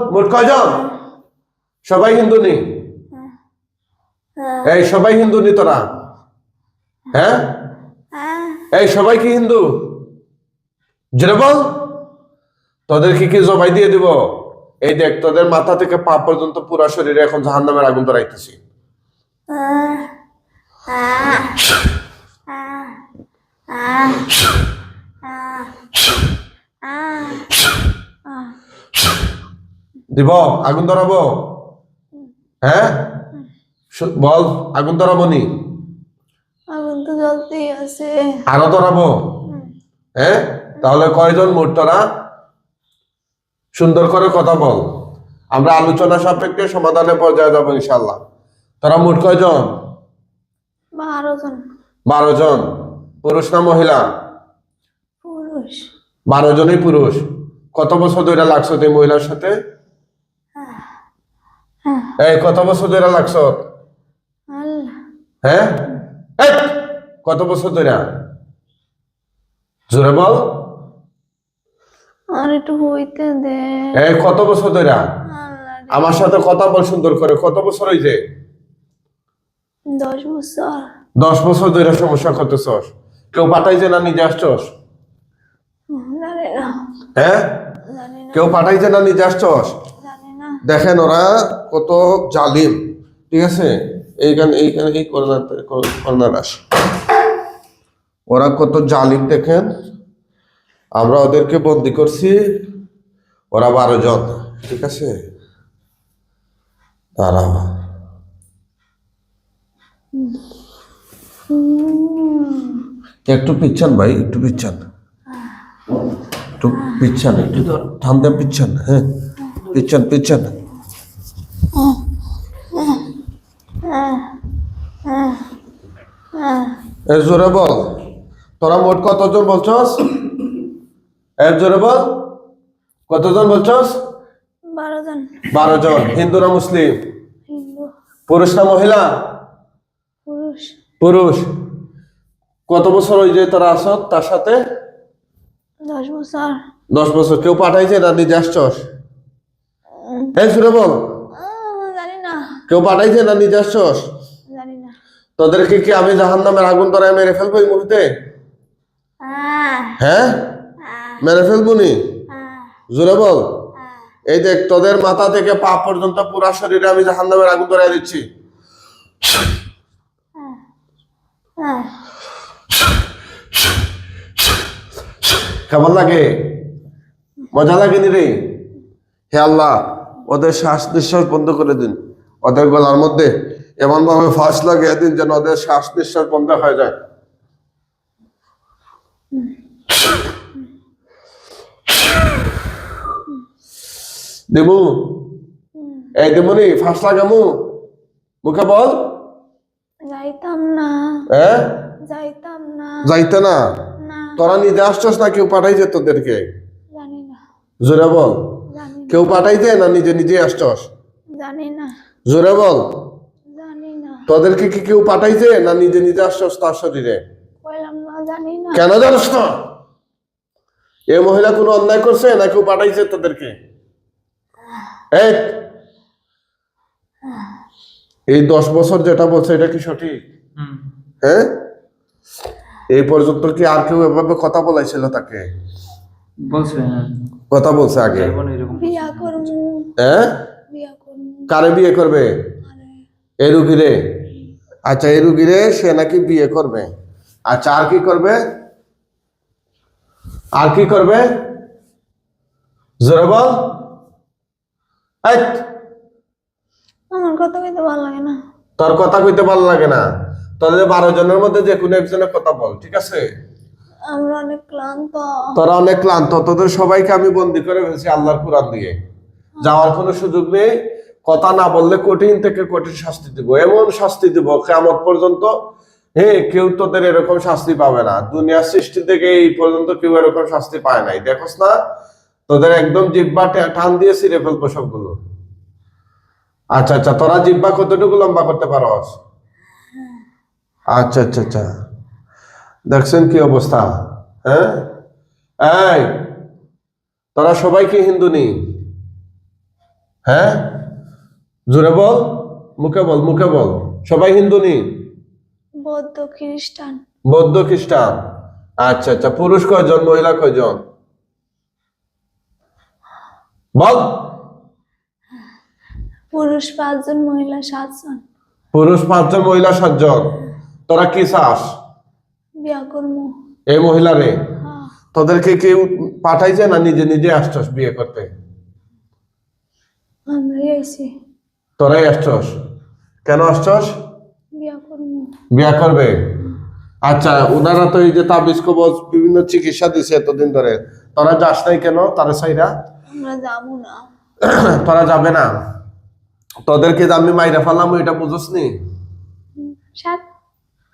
মোট কয়জন সবাই হিন্দু নি এই সবাই হিন্দু নি তোরা হ্যাঁ এই সবাই কি হিন্দু জেনে বল তোদেরকে কি জবাই দিয়ে দিব এই দেখ তোদের মাথা থেকে পা পর্যন্ত পুরা শরীরে এখন জাহান নামের আগুন ধরাইতেছি দিব আগুন ধরাবো? হ্যাঁ? বল আগুন ধরাবো নি? আগুন তো জ্বলতেই আছে। আরও ধরাবো? হ্যাঁ? তাহলে কয়জন মোট তোরা সুন্দর করে কথা বল। আমরা আলোচনা সাপেক্ষে সমাধানের পর্যায়ে যাব ইনশাল্লাহ তোরা মোট কয়জন? বারো জন। বারো জন। পুরুষ না মহিলা? পুরুষ। বারো জনই পুরুষ। কত বছর ধরে লাগছো তুই মহিলার সাথে? এই কত বছর ধরে লাগছো? হ্যাঁ? কত বছর ধরে? জোরে বল। আর একটু হইতে দে। এই কত বছর ধরে? আমার সাথে কথা বল সুন্দর করে। কত বছর হয়েছে দশ বছর। দশ বছর ধরে সমস্যা করতেছস। কেউ পাঠাইছে না নিজে আসছস? হ্যাঁ? কেউ পাঠাইছে না নিজে আসছস? দেখেন ওরা কত জালিম, ঠিক আছে? এইখানে এইখানে, এই করোনা করোনা রাস ওরা কত জালিম দেখেন? আমরা ওদেরকে বন্দি করছি, ওরা বারো জন, ঠিক আছে? তারা। একটু পিচ্ছান ভাই, একটু পিচ্ছান। একটু পিচ্ছান, একটু ঠান্ডা পিচ্ছান হ্যাঁ? পিচ্ছান পিচ্ছান এ জোরে বল। তোরা মোট কতজন বলছস? এ জোরে বল। কতজন বলছস? বারো জন বারো জন হিন্দু না মুসলিম? পুরুষ না মহিলা? পুরুষ। পুরুষ। কত বছর ওই যে তোরা আস তার সাথে? দশ বছর। দশ বছর। কেউ পাঠাইছে না? নিজে আসছস? এই সুরে বল। জানি না। কেউ পাঠাইছে না নিজে আসছস জানি না। তোদেরকে কি আমি জাহান নামের আগুন ধরায় মেরে ফেলব এই মুহূর্তে হ্যাঁ। মেরে ফেলব নি? জোরে বল। এই দেখ তোদের মাথা থেকে পা পর্যন্ত পুরা শরীরে আমি জাহান নামের আগুন ধরাই দিচ্ছি। কেমন লাগে? মজা লাগেনি রে? হে আল্লাহ। ওদের শ্বাস নিঃশ্বাস বন্ধ করে দিন। ওদের গলার মধ্যে এমন ভাবে ফাঁস লাগিয়ে দিন যেন ওদের শ্বাস নিঃশ্বাস বন্ধ হয়ে যায়। দেবু এই দেবুনি ফাঁস লাগামু মুখে বল। যাইতাম না। হ্যাঁ যাইতাম না। যাইতে না? না। তোরা নিজে আসছস না কেউ পাঠাইছে তোদেরকে? জানি না। জোরে বল। কেউ পাঠাইছে না? নিজে নিজে আসছস? জানি না। জোরে বল। জানি না। তোদেরকে কি কেউ পাঠাইছে না নিজে নিজে আসছস তার শরীরে? কইলাম না জানি না। কেন জানিস না? এই মহিলা কোনো অন্যায় করছে না কেউ পাঠাইছে তোদেরকে? এই। এই দশ বছর যেটা বলছে এটা কি সঠিক? হ্যাঁ? এই পর্যন্ত কি আর কেউ এভাবে কথা বলাইছিল তাকে? বলছে হ্যাঁ। কথা বলছে আগে। বিয়া হ্যাঁ বিয়া কারে বিয়ে করবে? আরে। এই রুগীরে? আচ্ছা এই রুগীরে সে নাকি বিয়ে করবে। আচ্ছা আর কি করবে? আর কি করবে? জোরে বল। আমার কথা কইতে ভালো লাগে না। তোর কথা কইতে ভালো লাগে না। তোদের বারো জনের মধ্যে যে কোনো একজনের কথা বল ঠিক আছে? আমরা অনেক ক্লান্ত। তোরা অনেক ক্লান্ত। তোদের সবাইকে আমি বন্দি করে ফেলছি আল্লাহর কোরআন দিয়ে। যাওয়ার কোনো সুযোগ নেই। কথা না বললে কঠিন থেকে কঠিন শাস্তি দিব। এমন শাস্তি দিব কেমন পর্যন্ত, হে, কেউ তোদের এরকম শাস্তি পাবে না। দুনিয়ার সৃষ্টি থেকে এই পর্যন্ত কেউ এরকম শাস্তি পায় নাই। দেখোস না, তোদের একদম জিব্বা টান দিয়ে ছিঁড়ে ফেলব সবগুলো। আচ্ছা আচ্ছা তোরা জিব্বা কতটুকু লম্বা করতে পারস? আচ্ছা আচ্ছা আচ্ছা। দেখছেন কি অবস্থা? হ্যাঁ? এই তোরা সবাই কি হিন্দু নি? হ্যাঁ? জোরে বল মুখে বল মুখে বল। সবাই হিন্দু নি? বৌদ্ধ খ্রিস্টান। বৌদ্ধ খ্রিস্টান। আচ্ছা আচ্ছা পুরুষ কয়জন মহিলা কয়জন? বল। পুরুষ পাঁচজন মহিলা সাতজন। পুরুষ পাঁচজন মহিলা সাতজন। তোরা কি চাস? বিয়া করব এই মহিলারে? হ্যাঁ। তোদেরকে কেউ পাঠাইছে না নিজে নিজে আসছস বিয়ে করতে? আমরাই আইছি তোরাই আসছস? কেন আসছস? বিয়া করবে? আচ্ছা ওনারা তো এই যে তাবিজ কবজ বিভিন্ন চিকিৎসা দিছে এতদিন ধরে। তোরা যাস নাই কেন তারা সাইরা তোরা যাবে না? তোদেরকে আমি মাইরা ফেলাম এটা বুঝোস নি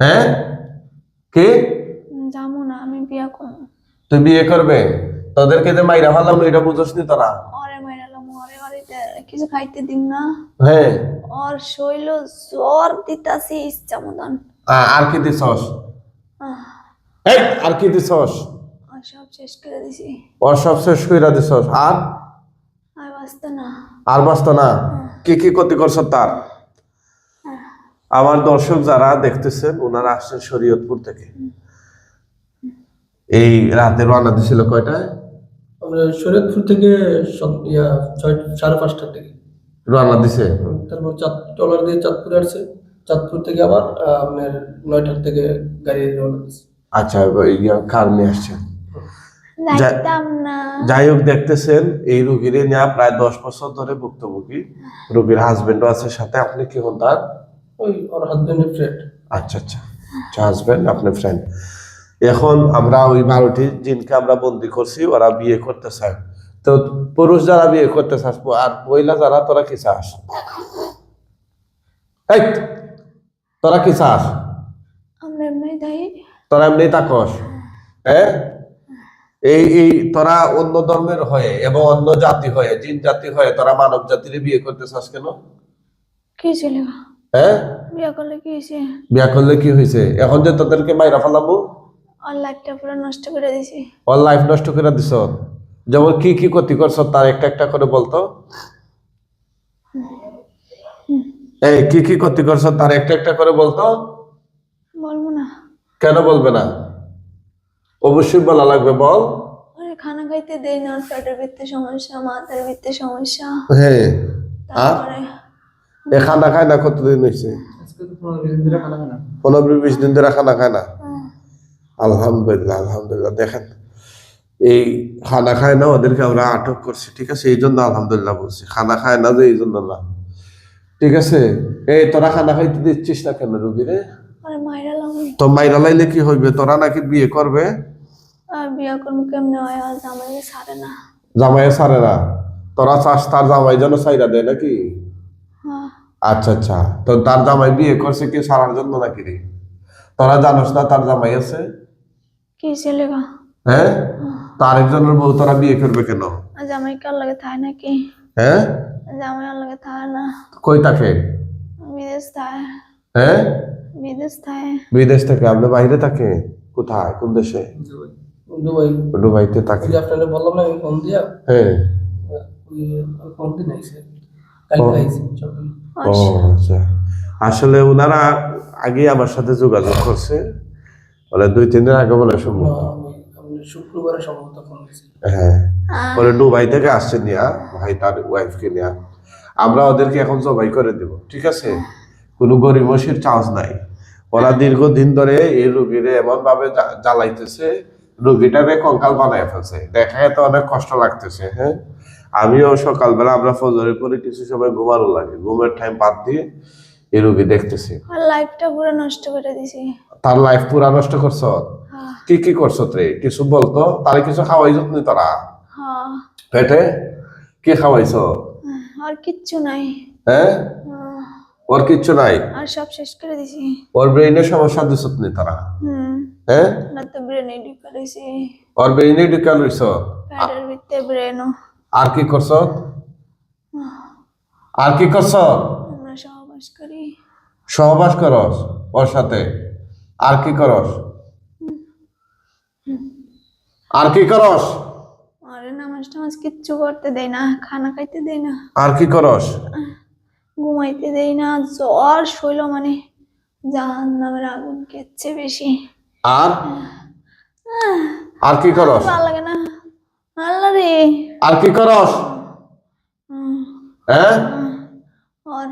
হ্যাঁ? কি? যাব না আমি বিয়া করব। তুই বিয়ে করবে? তোদেরকে যে মাইরা ফেলাম এটা বুঝোস নি তোরা? অরে মাইরালাম অরে অরে দে- কিছু খাইতে দিম না। হ্যাঁ। ওর শৈল জ্বর দিতাছি ইচ্ছা মতন আর কি দিছস? এই আর কি দিছস? আর সব শেষ করে দিছি। ওর সব শেষ কইরা দিছস? আর? আর বাঁচতে না। আর বাঁচত না? কি কি ক্ষতি করছ তার? আমার দর্শক যারা দেখতেছেন ওনারা আসছেন শরীয়তপুর থেকে। এই রাতে রওনা দিছিল কয়টায়? আমরা শরীয়তপুর থেকে সাড়ে পাঁচটার দিকে। রওনা দিছে? তারপর চাঁদ ট্রলার দিয়ে চাঁদপুরে আসছে। চাঁদপুর থেকে আবার আহ, আপনার নয়টার থেকে গাড়ি রওনা দিচ্ছে আচ্ছা ইয়া কার নিয়ে আসছেন? যাই হোক দেখতেছেন এই রুগীরে নেওয়া প্রায় দশ বছর ধরে ভুক্তভোগী। রুগীর হাজবেন্ডও আছে সাথে আপনি কি হন তার? ওই ওর হাজবেন্ডের ফ্রেন্ড আচ্ছা আচ্ছা। আচ্ছা হাজবেন্ড আপনার ফ্রেন্ড এখন আমরা ওই বারোটি জিনকে আমরা বন্দি করছি ওরা বিয়ে করতে চায় তো পুরুষ যারা বিয়ে করতে চাস আর মহিলা যারা তোরা কি চাস? এই, তোরা কি চাস? এমনি তোরা এমনি তাকস। হ্যাঁ এই এই তোরা অন্য ধর্মের হয়ে এবং অন্য জাতি হয়ে জিন জাতি হয়ে তোরা মানব জাতির বিয়ে করতে চাস কেন? কি ছিল? হ্যাঁ? বিয়া করলে কি হয়েছে? বিয়া করলে কি হয়েছে? এখন যে তোদেরকে মাইরা ফেলাবো? আর লাইফটা পুরো নষ্ট করে দিছি। ওর লাইফ নষ্ট করে দিছ? যেমন কি কি ক্ষতি করছ তার একটা একটা করে বলতো? এই কি কি ক্ষতি করছ তার একটা একটা করে বলতো? বলব না। কেন বলবে না? অবশ্যই বলা লাগবে বল। ওরে খানা খাইতে দেই না ওর পেটের ভিত্তে সমস্যা মাথার ভিত্তে সমস্যা। হ্যাঁ। আর? তারপরে এ খানা খায় না কতদিন হয়েছে পনেরো বিশ দিন খানা খানা পনেরো বিশ দিন ধরে খানা খায় না? আলহামদুলিল্লাহ আলহামদুলিল্লাহ। দেখেন এই খানা খায় না ওদেরকে আমরা আটক করছি ঠিক আছে? এই জন্য আলহামদুলিল্লাহ বলছি খানা খায় না যে এই জন্য না। ঠিক আছে? এই তোরা খানা খাইতে দিচ্ছিস না কেন ওরে মাইরালাম তো মাইরা লাইলে কি হইবে? তোরা নাকি বিয়ে করবে? আর করব কেমনে? হয় আর জামাইকে না। জামাই সারে না। তোরা চাস তার জামাই যেন সাইরা দেয় নাকি? আচ্ছা আচ্ছা। তো তার জামাই বিয়ে করছে কি সারার জন্য নাকি রে? তোরা জানোস না তার জামাই আছে? কি ছেলে গা? হ্যাঁ? তো আরেকজনের বউ তোরা বিয়ে করবে কেন? জামাই কার লাগে থাকে নাকি? হ্যাঁ? জামাই আর লাগে থাকে না। কই থাকে বিদেশ থাকে হ্যাঁ? বিদেশ থাকে বিদেশ থেকে? আপনি বাইরে থাকে? কোথায়? কোন দেশে? দুবাই। দুবাইতে থাকে। আপনারা বললাম না আমি ফোন দিয়া? হ্যাঁ। ফোন দিন সকালে ও। আচ্ছা। আসলে ওনারা আগে আমার সাথে যোগাযোগ করছে। বলে দুই তিন দিন আগে বলে শুক্রবারে সম্ভবত হ্যাঁ। আহ, দুবাই থেকে আসছে নিয়া ভাই তার ওয়াইফকে নিয়া। আমরা ওদেরকে এখন জবাই করে দেব ঠিক আছে? কোনো গরিব মসির চান্স নাই। ওরা দীর্ঘদিন ধরে এই রুগীরে এমন ভাবে জ্বালাইতেছে রুগীটারে কঙ্কাল বানায় ফেলছে। দেখা তো অনেক কষ্ট লাগতেছে হ্যাঁ? আমিও সকালবেলা আমরা ফজরের পরে কিছু সময় ঘুমানো লাগে। ঘুমের টাইম বাদ দিয়ে এই রুগী দেখতেছি। আর লাইফটা পুরো নষ্ট করে দিছি। তার লাইফ পুরা নষ্ট করছ? হ্যাঁ। কি কি করছ রে কিছু বলতো? তারে কিছু খাওয়াই যত্ন তোরা হ্যাঁ। পেটে? কি খাওয়াইছ? আর কিচ্ছু নাই। হ্যাঁ? আহ, ওর কিচ্ছু নাই? আর সব শেষ করে দিছি। ওর ব্রেইনে সমস্যা দিছ নি তারা? হুম। হ্যাঁ? না তো ব্রেইনে ঢুকা দিছি ওর ব্রেইনে ঢুকাল রইছ? পেটের ভিত্তে ব্রেনও আর কি করছ? আর কি করছ? আমরা সহবাস করি। সহবাস করস ওর সাথে। আর কি করস? আর কি করস? আরে নামাজ টামাজ কিচ্ছু করতে দেয় না খানা খাইতে দেয় না। আর কি করস? ঘুমাইতে দেয় না জ্বর শৈল মানে জাহান নামের আগুন কেচ্ছে বেশি। আর? আর কি করস? ভালো লাগে না। আল্লাহ রে। আর কি করস? হ্যাঁ? ওর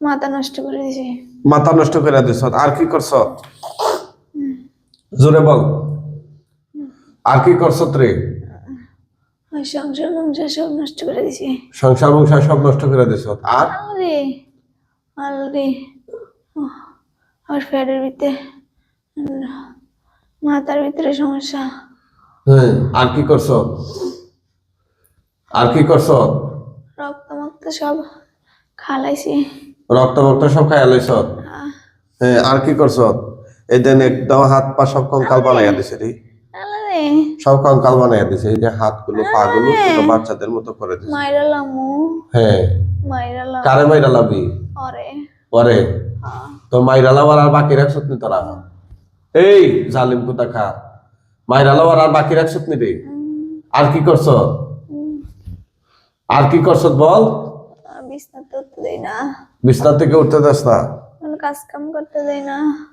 মাথা নষ্ট করে দিছে। মাথা নষ্ট করে দিস। আর কি করছ জোরে বল। আর কি করছ রে? সংসার সংসার সব নষ্ট করে দিছে। সংসার বংসার সব নষ্ট করে দিস। আর? আল্লাহ রে আল্লাহ রে। আর ফ্যাটের ভিতরে মাথার ভিতরে সমস্যা। হ্যাঁ। আর কি করছ? আর কি করছ? রক্ত মক্ত সব খালাইছি। রক্ত মক্ত সব খাই হ্যাঁ। আর কি করছ? এই দেন একদম হাত পা সব কঙ্কাল বানাইয়া দিছে রে। সব কঙ্কাল বানাইয়া দিছে এই যে হাতগুলো পা গুলো ছোট বাচ্চাদের মতো করে দিছে। মাইরা লামু। হ্যাঁ। মাইরা লাম। কারে মাইরা লাবি? অরে পরে হ্যাঁ। তো মাইরা আর বাকি রাখছত নি তোরা? এই জালিম কোথা খা লাবার আর বাকি রাখছত নি রে আর কি করছ? আর কি করছ বল? বিছনা থেকে উঠতে দাস না।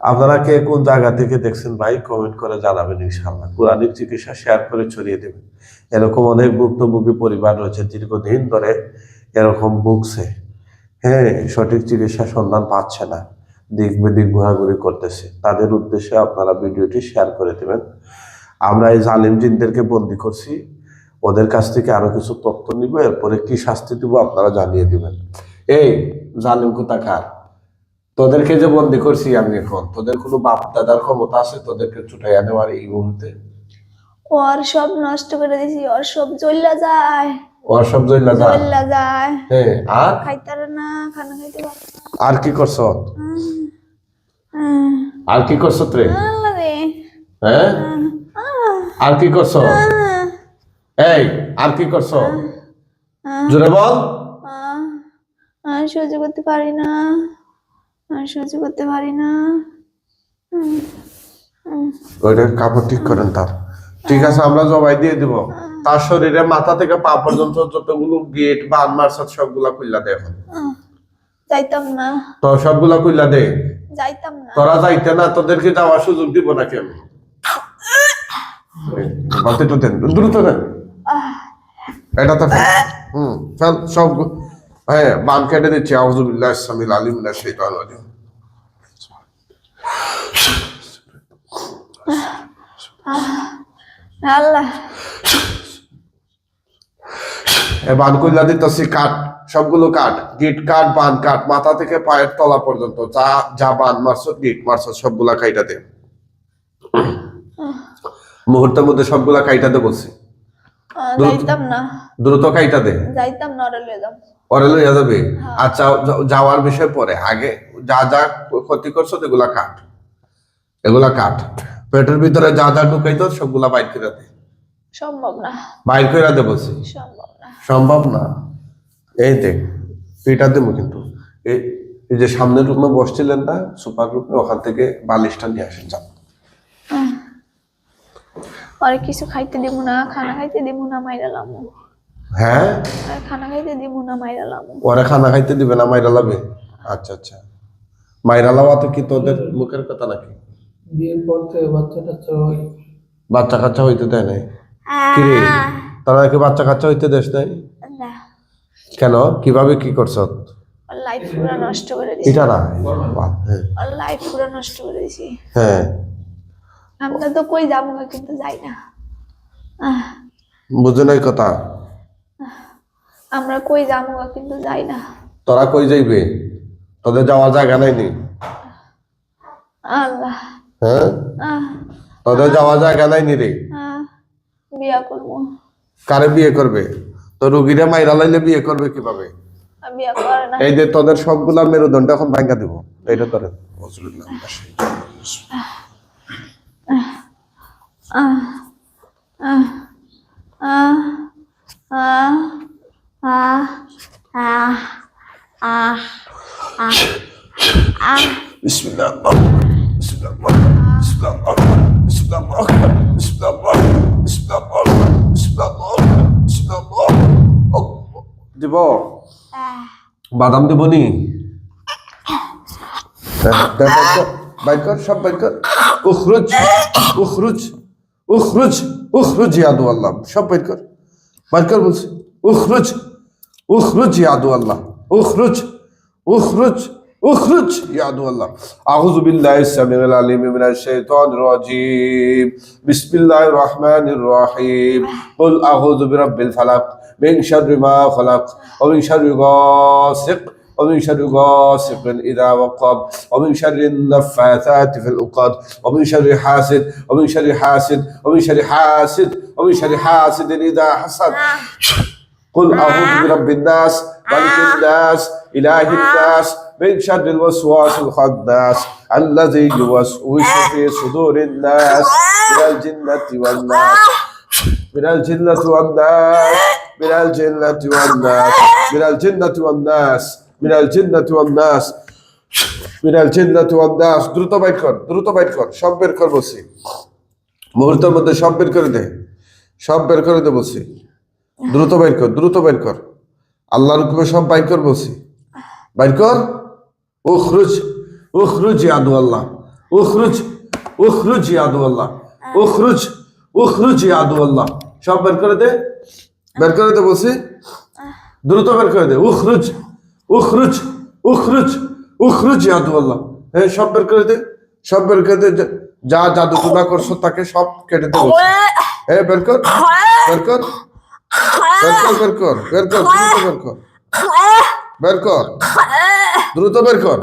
আপনারা কে কোন জায়গা থেকে দেখছেন ভাই কমেন্ট করে জানাবেন ইনশাআল্লাহ। কোরআনিক চিকিৎসা শেয়ার করে ছড়িয়ে দেবেন। এরকম অনেক ভুক্তভোগী পরিবার রয়েছে দীর্ঘদিন ধরে এরকম ভুগছে। হ্যাঁ সঠিক চিকিৎসা সন্ধান পাচ্ছে না। দিক বেদিক ঘোরাঘুরি করতেছে। তাদের উদ্দেশ্যে আপনারা ভিডিওটি শেয়ার করে দেবেন। আমরা এই জালিম জিনদেরকে বন্দি করছি। ওদের কাছ থেকে আরও কিছু তথ্য নিব এরপরে কি শাস্তি দিব আপনারা জানিয়ে দিবেন। এই জালিম কোথাকার? তোদেরকে যে বন্দি করছি আমি এখন তোদের কোনো বাপ দাদার ক্ষমতা আছে? তোদেরকে ছুটাইয়া নেওয়ার এই মুহূর্তে? ওর সব নষ্ট করে দিছি ওর সব জ্বললা যায়। ওর সব জইলা যা জ্বললা যায়। হ্যাঁ আর? খাইতারে না খানা খাইতে পারে। আর কি করছ? আর কি করছ রে। হ্যাঁ? আর কি করছ? এই আর কি করছ? জোরে বল। আমি সহ্য করতে পারি না। আমি সহ্য করতে পারি না। ওইটা কাপড় ঠিক করেন তার ঠিক আছে আমরা জবাই দিয়ে দিব। তার শরীরে মাথা থেকে পা পর্যন্ত যতগুলো গেট বা আনমার্সাত সবগুলা খুললা দে এখন। যাইতাম না। তো সবগুলা খুললা দে। যাইতাম না। তোরা যাইতে না তোদেরকে যাওয়ার সুযোগ দিব নাকি আমি তো দেন দ্রুত দেন। এটা তো। হুম ফেল সব হ্যাঁ বান কেটে দিচ্ছি আউজুবিল্লাহ আলিম না সেইটান আলিম আল্লাহ। বান কইলা দিতেছি কাঠ সবগুলো কাঠ গিট কাঠ বান কাঠ মাথা থেকে পায়ের তলা পর্যন্ত যা যা বান মারছত গিট মারছত সবগুলা কাইটা দে। মুহূর্তের মধ্যে সবগুলা কাইটা দে বলছি। যাইতাম না। দ্রুত কাইটা দে। যাইতাম না যাম। পরে লইয়া যাবে? আচ্ছা যাওয়ার বিষয় পরে। আগে যা যা ক্ষতি করছ এগুলা কাট। এগুলা কাট। পেটের ভিতরে যা যা ঢুকাইতো সবগুলা বাইর করে দে। সম্ভব না। বাইর করে দে বলছি। সম্ভব না। সম্ভব না। এই দেখ এটা দেবো কিন্তু। এই এই যে সামনের রুমে বসছিলেন না সুপার রুমে ওখান থেকে বালিশটা নিয়ে আসেন যান আর কিছু খাইতে দিব না খানা খাইতে দিব না মাইরালাম হ্যাঁ? আর খানা খাইতে দিব না মাইরালাম ওরা খানা খাইতে দিবে না মাইরা লাবে আচ্ছা আচ্ছা। মাইরা লাওয়া তো কি তোদের মুখের কথা নাকি? বিয়ের পর থেকে বাচ্চা টাচ্চা হয় বাচ্চা কাচ্চা হইতে দেয় নাই? কি রে তোরা কি বাচ্চা কাচ্চা হইতে দেশ নাই? না। কেন? কীভাবে কি করছ? লাইফ পুরো নষ্ট করে দিছি। এটা না লাইফ পুরো নষ্ট করে দিছি। হ্যাঁ। আমরা তো কই যাব না কিন্তু যাই না। বুঝে নাই কথা। আমরা কই যাব না কিন্তু যাই না। তোরা কই যাইবে? তোদের যাওয়ার জায়গা নাই নি আল্লাহ। হ্যাঁ? তোদের যাওয়ার জায়গা নাই নি রে বিয়া করব। কারে বিয়ে করবে? তো রুগীরা মাইরা লাইলে বিয়ে করবে কীভাবে? এই যে তোদের সবগুলা মেরুদণ্ড এখন ভাঙ্গা দিব। এইটা তোরে। আহ, আহ, আহ, আহ, আহ, আহ, আহ, আহ, আহ। বিসমিল্লাহ বিসমিল্লাহ বিসমিল্লাহ বিসমিল্লাহ বিসমিল্লাহ বিসমিল্লাহ বিসমিল্লাহ দিব বাদাম দিব নি সব বাইর কর উখরুজ উখরুজ উখরুজ উখরুজ ইয়াদু আল্লাহ। সব বের কর। বের কর বলছি। উখরুজ উখরুজ ইয়াদু আল্লাহ। উখরুজ উখরুজ উখরুজ ইয়াদু আল্লাহ। আউযু বিল্লাহি সামিউল আলিম মিনাশ শাইতানির রাজীম। বিসমিল্লাহির রহমানির রহিম। কুল আউযু বিরাব্বিল ফালাক মিন শাররি মা খালাক ওয়া মিন শাররি গাসিক। ومن شر غاسق إذا وقب ومن شر النفاثات في العقد ومن شر حاسد ومن شر حاسد ومن شر حاسد ومن شر حاسد إذا حسد. قل أعوذ برب الناس ملك الناس إله الناس من شر الوسواس الخناس الذي يوسوس في صدور الناس من الجنة والناس من الجنة والناس من الجنة والناس من الجنة والناس. মিনাল জিন্নাতু ওয়ান নাস। মিনাল জিন্নাতু ওয়ান নাস। দ্রুত বাইর কর, দ্রুত বাইর কর, সব বের কর বলছি। মুহূর্তের মধ্যে সব বের করে দে, সব বের করে দে বলছি। দ্রুত বাইর কর, দ্রুত বাইর কর। আল্লাহর হুকুমে সব বাইর কর বলছি। বাইর কর। উখরুজ উখরুজ ও ইয়াদু আল্লাহ। উখরুজ উখরুজ ইয়াদু আল্লাহ। উখরুজ উখরুজ ও ইয়াদু আল্লাহ। সব বের করে দে, বের করে দে বলছি। দ্রুত বের করে দে। উখরুজ উখরুজ উখরুজ উখরুজ ইয়াদু আল্লাহ। হ্যাঁ সব বের করে দে, সব বের করে দে, যা- জাদু টুনা করছ তাকে সব কেটে দে বলছি। হ্যাঁ বের কর বের কর বের কর বের কর বের কর বের কর দ্রুত বের কর।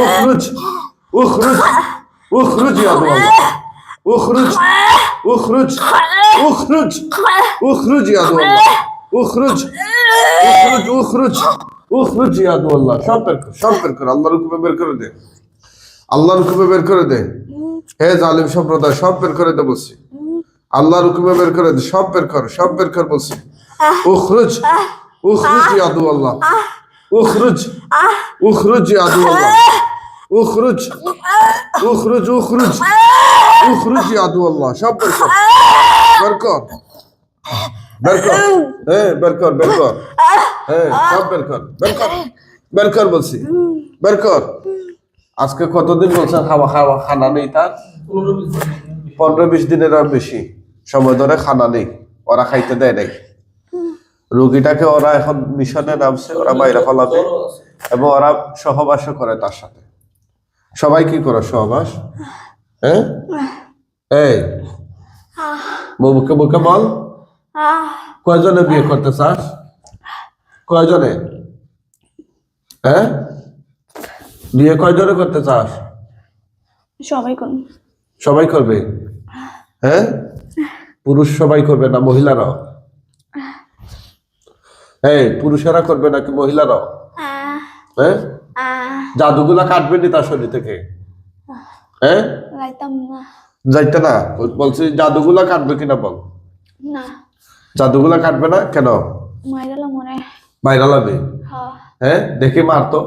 উখরুজ উখরুজ উখরুজ ইয়া আল্লাহ। উখরুজ উখরুজ উখরুজ উখরুজ ইয়া আল্লাহ। উখরুজ উখরুজ উখরুজ। উখরুজ ইয়া আল্লাহ সব বের কর সব বের কর আল্লাহর হুকুমে বের করে দে আল্লাহর হুকুমে বের করে দে হে জালিম সম্প্রদায় সব বের করে দে বলছি আল্লাহর হুকুমে বের করে দে সব বের কর সব বের কর বলছি উখরুজ উখরুজ ইয়া আল্লাহ উখরুজ উখরুজ ইয়া আল্লাহ উখরুজ উখরুজ উখরুজ উখরুজ ইয়া আল্লাহ সব বের কর বের কর বের কর হ্যাঁ বের কর বের কর হ্যাঁ সব বের কর বের কর বের কর বলছি বের কর আজকে কতদিন বলছে খাওয়া খাওয়া খানা নেই তার? পনেরো বিশ দিনের আর বেশি সময় ধরে খানা নেই ওরা খাইতে দেয় নাই। রোগীটাকে ওরা এখন মিশনে নামছে ওরা বাইরে ফলাবে এবং ওরা সহবাসও করে তার সাথে। সবাই কি করে সহবাস? হ্যাঁ? এই বুকে বুকে বল। কয়জনে বিয়ে করতে চাস? কয়জনে? হ্যাঁ? বিয়ে কয়জনে করতে চাস? সবাই করুন সবাই করবে? হ্যাঁ? পুরুষ সবাই করবে না মহিলারাও? হ্যাঁ পুরুষেরা করবে নাকি মহিলারাও? হ্যাঁ? জাদুগুলা কাটবে নি তার শরীর থেকে? হ্যাঁ? যাইতে না বলছি জাদুগুলা কাটবে কিনা বল? না। জাদুগুলা কাটবে না? কেন? মাইরালা মনে বাইরা লাগবে হ্যাঁ। হ্যাঁ দেখে মারতো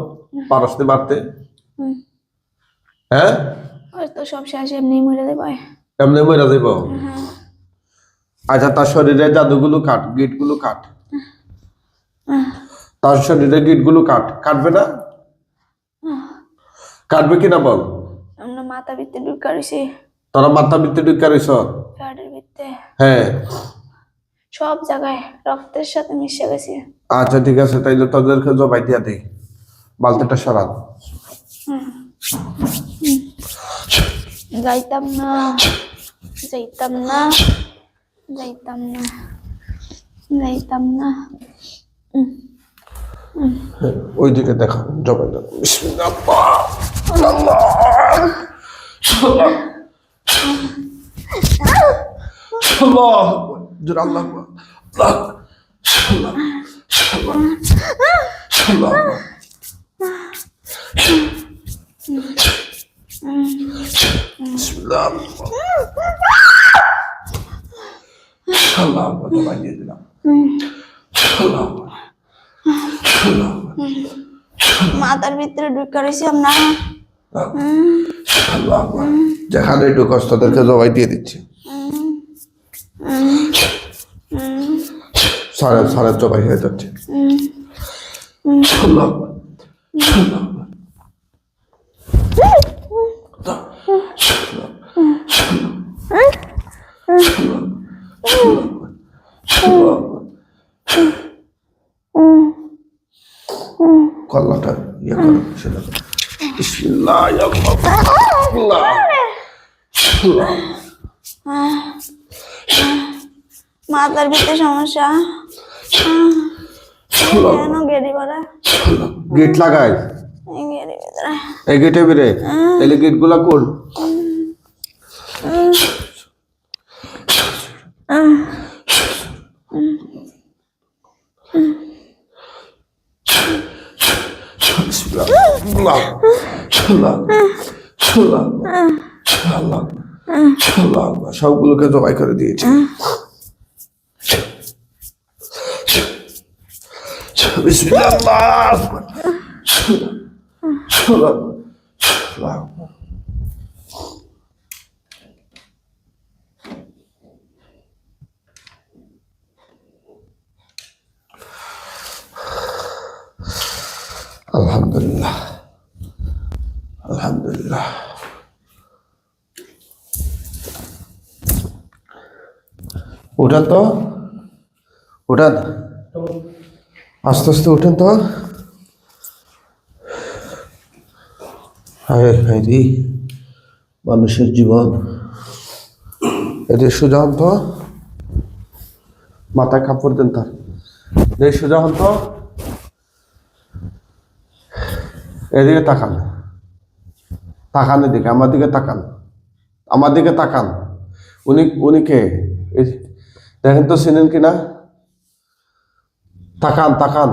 পারসতে মারতে। হ্যাঁ? তো সব শেষ এমনি মরে দেবে এমনি মরে দেব আচ্ছা তার শরীরে জাদুগুলো কাট গিটগুলো কাট। তার শরীরে গিটগুলো কাট। কাটবে না? কাটবে কিনা বল? আমরা মাথা ভিতরে ঢুকা রয়েছি তোরা মাথা ভিতরে ঢুকা রইছ হ্যাঁ। সব জায়গায় রক্তের সাথে মিশে গেছে। আচ্ছা ঠিক আছে তাইলে তোদেরকে জবাই দিয়া দেই। বালতিটা সরান যাইতাম না। যাইতাম না। যাইতাম না। যাইতাম না। ওইদিকে দেখো জবাই দাও। বিসমিল্লাহ আল্লাহ। আল্লাহ। জোর আল্লাহ দিলাম মাথার ভিতরে ঢুকা রয়েছি যেখানে একটু তাদেরকে জবাই দিয়ে দিচ্ছি। সাড়ে সাড়ে জবাই হয়ে যাচ্ছে। আল্লাহ আল্লাহ কল্লাটা ইয়ে করো সেটা। বিসমিল্লাহ আল্লাহ। আল্লাহ আল্লাহ মাথার ভিতরে সমস্যা? কেন গেড়ি পড়া গেট লাগাই। এই গেটে বেরে তাহলে গেটগুলা কোন সবগুলোকে জবাই করে দিয়েছি বিসমিল্লাহ আল্লাহ আকবার। আল্লাহ আকবার। আল্লাহ আকবার। আলহামদুলিল্লাহ। আলহামদুলিল্লাহ। উঠান তো? উঠান। আস্তে আস্তে উঠেন তো। হায় হায় মানুষের জীবন। এদের সোজা হন তো। মাথায় কাপড় দেন তার। দেখ সোজা হন তো। এদিকে তাকান। তাকান এদিকে, আমার দিকে তাকান। আমার দিকে তাকান। উনি উনি কে? দেখেন তো চিনেন কিনা? তাকান তাকান